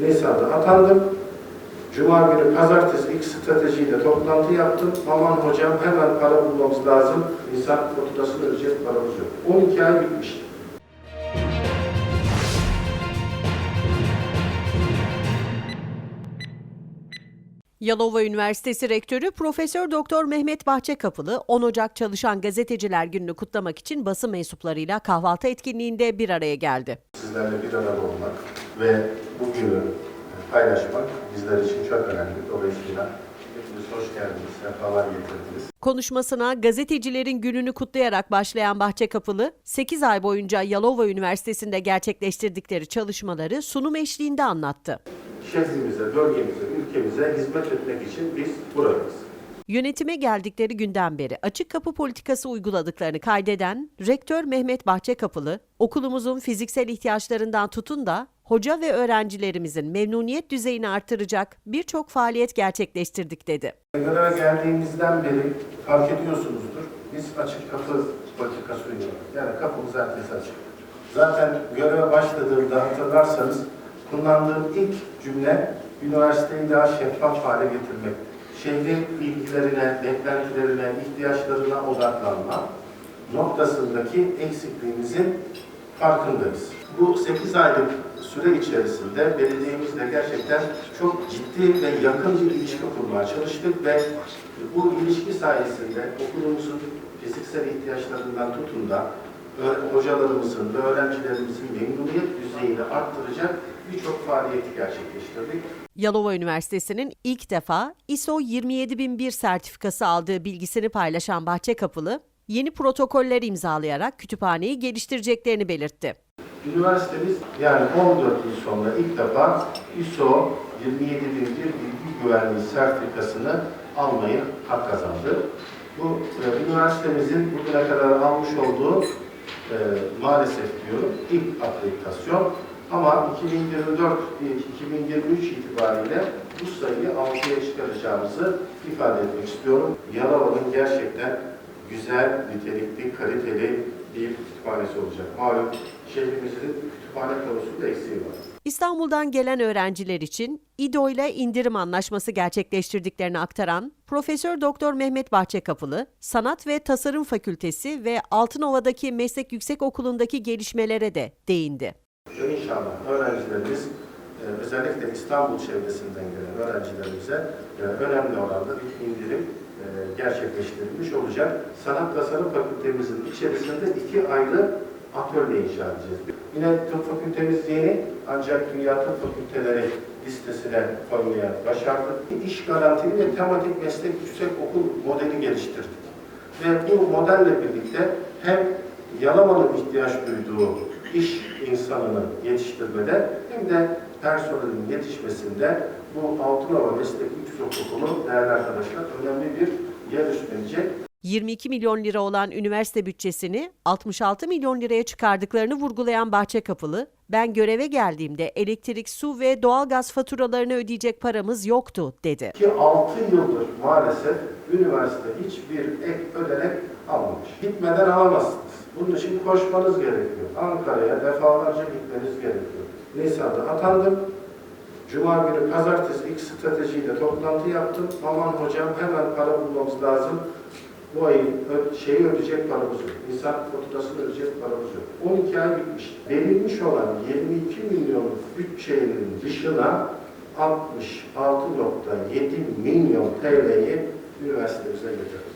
Nisan'da atandım. Cuma günü pazartesi ilk stratejiyle toplantı yaptım. Aman hocam hemen para bulmamız lazım. Nisan faturasını ödeyecek paramız yok. 12 ay bitmiş. Yalova Üniversitesi Rektörü Profesör Doktor Mehmet Bahçekapılı 10 Ocak Çalışan Gazeteciler Günü'nü kutlamak için basın mensuplarıyla kahvaltı etkinliğinde bir araya geldi. Sizlerle bir arada olmak ve bugünü paylaşmak bizler için çok önemli. Dolayısıyla hepiniz hoş geldiniz, sefalar getirdiniz. Konuşmasına gazetecilerin gününü kutlayarak başlayan Bahçekapılı, 8 ay boyunca Yalova Üniversitesi'nde gerçekleştirdikleri çalışmaları sunum eşliğinde anlattı. Şehrimize, bölgemize, ülkemize hizmet etmek için biz buradayız. Yönetime geldikleri günden beri açık kapı politikası uyguladıklarını kaydeden Rektör Mehmet Bahçekapılı, okulumuzun fiziksel ihtiyaçlarından tutun da hoca ve öğrencilerimizin memnuniyet düzeyini artıracak birçok faaliyet gerçekleştirdik dedi. Göreve geldiğimizden beri fark ediyorsunuzdur. Biz açık kapı politikası uyguladık. Yani kapımız herkese açık. Zaten göreve başladığımda hatırlarsanız kullandığım ilk cümle üniversiteyi daha şeffaf hale getirmek. Şehrin bilgilerine, beklentilerine, ihtiyaçlarına odaklanma noktasındaki eksikliğimizin farkındayız. Bu 8 aylık süre içerisinde belediyemizle gerçekten çok ciddi ve yakın bir ilişki kurmaya çalıştık ve bu ilişki sayesinde okulumuzun fiziksel ihtiyaçlarından tutun da hocalarımızın ve öğrencilerimizin memnuniyet düzeyini arttıracak birçok faaliyeti gerçekleştirdik. Yalova Üniversitesi'nin ilk defa ISO 27001 sertifikası aldığı bilgisini paylaşan Bahçekapılı, yeni protokoller imzalayarak kütüphaneyi geliştireceklerini belirtti. Üniversitemiz yani 14 yıl sonra ilk defa ISO 27001 bilgi güvenliği sertifikasını almayı hak kazandı. Bu e, üniversitemizin bugüne kadar almış olduğu e, maalesef diyorum ilk akreditasyon ama 2024-2023 itibariyle bu sayıyı 6'ya çıkaracağımızı ifade etmek istiyorum. Yalova'nın gerçekten güzel, nitelikli, kaliteli bir kütüphanesi olacak. Malum şehrimizin kütüphane konusunda eksiği var. İstanbul'dan gelen öğrenciler için İDO ile indirim anlaşması gerçekleştirdiklerini aktaran Profesör Doktor Mehmet Bahçekapılı, Sanat ve Tasarım Fakültesi ve Altınova'daki Meslek Yüksekokulu'ndaki gelişmelere de değindi. İnşallah öğrencilerimiz e, özellikle İstanbul çevresinden gelen öğrencilerimize e, önemli oranda bir indirim e, gerçekleştirilmiş olacak. Sanat Tasarım Fakültemizin içerisinde iki ayrı atölye inşa edeceğiz. Yine tıp fakültemiz yeni ancak dünya tıp fakülteleri listesine koymaya başardık. İş garantili ve tematik meslek yüksek okul modeli geliştirdik. Ve bu modelle birlikte hem Yalova'nın ihtiyaç duyduğu iş insanını yetiştirmede hem de personelin yetişmesinde bu Altınova Meslek Yüksekokulu değerli arkadaşlar önemli bir yer üstlenecek. 22 milyon lira olan üniversite bütçesini 66 milyon liraya çıkardıklarını vurgulayan Bahçekapılı, ben göreve geldiğimde elektrik, su ve doğalgaz faturalarını ödeyecek paramız yoktu dedi. Ki 6 yıldır maalesef üniversite hiçbir ek ödenek almamış. Gitmeden alamazsınız. Bunun için koşmanız gerekiyor. Ankara'ya defalarca gitmeniz gerekiyor. Nisan'da atandım. Cuma günü pazartesi ilk stratejiyle toplantı yaptım. Aman hocam hemen para bulmamız lazım. Bu ayın şeyi ödeyecek paramız yok. Nisan faturasını ödeyecek paramız yok. 12 ay bitmiş. Verilmiş olan 22 milyon bütçenin dışına 66.7 milyon TL'yi üniversitemize getirdik.